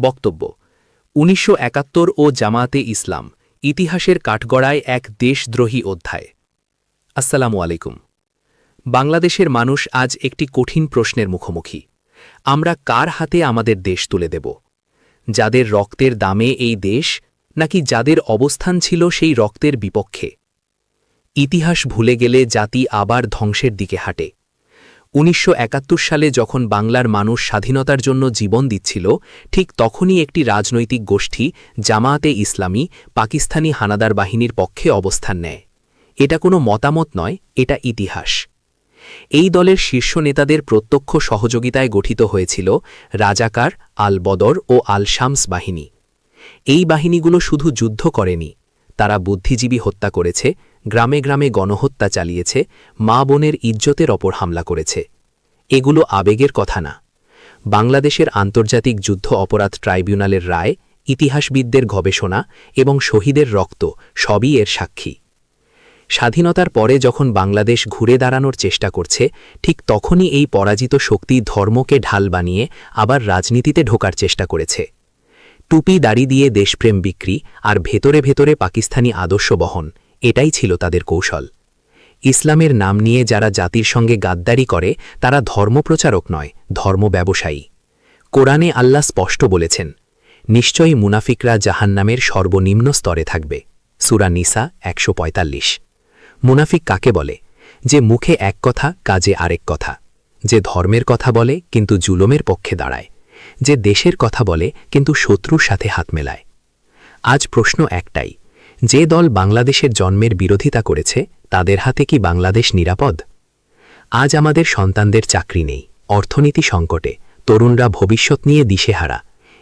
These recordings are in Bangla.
বক্তব্য। উনিশশো একাত্তর ও জামায়াতে ইসলাম, ইতিহাসের কাঠগড়ায় এক দেশদ্রোহী অধ্যায়। আসসালামু আলাইকুম। বাংলাদেশের মানুষ আজ একটি কঠিন প্রশ্নের মুখোমুখি। আমরা কার হাতে আমাদের দেশ তুলে দেব? যাদের রক্তের দামে এই দেশ, নাকি যাদের অবস্থান ছিল সেই রক্তের বিপক্ষে? ইতিহাস ভুলে গেলে জাতি আবার ধ্বংসের দিকে হাঁটে। উনিশশো একাত্তর সালে যখন বাংলার মানুষ স্বাধীনতার জন্য জীবন দিচ্ছিল, ঠিক তখনই একটি রাজনৈতিক গোষ্ঠী জামায়াতে ইসলামী পাকিস্তানি হানাদার বাহিনীর পক্ষে অবস্থান নেয়। এটা কোনো মতামত নয়, এটা ইতিহাস। এই দলের শীর্ষ নেতাদের প্রত্যক্ষ সহযোগিতায় গঠিত হয়েছিল রাজাকার আল বদর ও আল শামস বাহিনী। এই বাহিনীগুলো শুধু যুদ্ধ করেনি তারা বুদ্ধিজীবী হত্যা করেছে, গ্রামে গ্রামে গণহত্যা চালিয়েছে, মা বোনের ইজ্জতের ওপর হামলা করেছে। এগুলো আবেগের কথা না। বাংলাদেশের আন্তর্জাতিক যুদ্ধ অপরাধ ট্রাইব্যুনালের রায়, ইতিহাসবিদদের গবেষণা এবং শহীদের রক্ত সবই এর সাক্ষী। স্বাধীনতার পরে যখন বাংলাদেশ ঘুরে দাঁড়ানোর চেষ্টা করছে, ঠিক তখনই এই পরাজিত শক্তি ধর্মকে ঢাল বানিয়ে আবার রাজনীতিতে ঢোকার চেষ্টা করেছে। টুপি দাড়ি দিয়ে দেশপ্রেম বিক্রি আর ভেতরে ভেতরে পাকিস্তানি আদর্শ বহন, এটাই ছিল তাদের কৌশল। ইসলামের নাম নিয়ে যারা জাতির সঙ্গে গাদ্দারি করে, তারা ধর্মপ্রচারক নয়, ধর্ম ব্যবসায়ী। কোরআনে আল্লাহ স্পষ্ট বলেছেন, নিশ্চয়ই মুনাফিকরা জাহান্নামের সর্বনিম্ন স্তরে থাকবে। সুরা নিসা একশো পঁয়তাল্লিশ। মুনাফিক কাকে বলে? যে মুখে এক কথা, কাজে আরেক কথা। যে ধর্মের কথা বলে, কিন্তু জুলমের পক্ষে দাঁড়ায়। যে দেশের কথা বলে, কিন্তু শত্রুর সাথে হাত মেলায়। আজ প্রশ্ন একটাই, যে দল বাংলাদেশের জন্মের বিরোধিতা করেছে, তাদের হাতে কি বাংলাদেশ নিরাপদ? আজ আমাদের সন্তানদের চাকরি নেই, অর্থনীতি সংকটে, তরুণরা ভবিষ্যৎ নিয়ে দিশেহারা।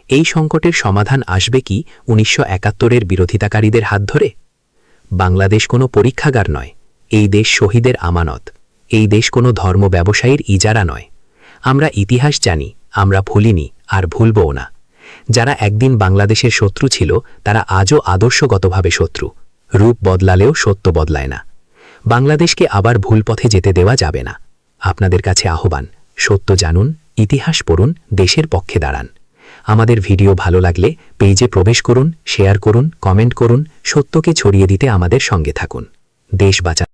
এই সংকটের সমাধান আসবে কি উনিশশো একাত্তরের বিরোধিতাকারীদের হাত ধরে? বাংলাদেশ কোনো পরীক্ষাগার নয়, এই দেশ শহীদের আমানত, এই দেশ কোনো ধর্ম ব্যবসায়ীর ইজারা নয়। আমরা ইতিহাস জানি, আমরা ভুলিনি আর ভুলবও না। যারা একদিন বাংলাদেশের শত্রু ছিল, তারা আজও আদর্শগতভাবে শত্রু। রূপ বদলালেও সত্য বদলায় না। বাংলাদেশকে আবার ভুল পথে যেতে দেওয়া যাবে না। আপনাদের কাছে আহ্বান, সত্য জানুন, ইতিহাস পড়ুন, দেশের পক্ষে দাঁড়ান। আমাদের ভিডিও ভালো লাগলে পেজে প্রবেশ করুন, শেয়ার করুন, কমেন্ট করুন, সত্যকে ছড়িয়ে দিতে আমাদের সঙ্গে থাকুন। দেশ বাঁচা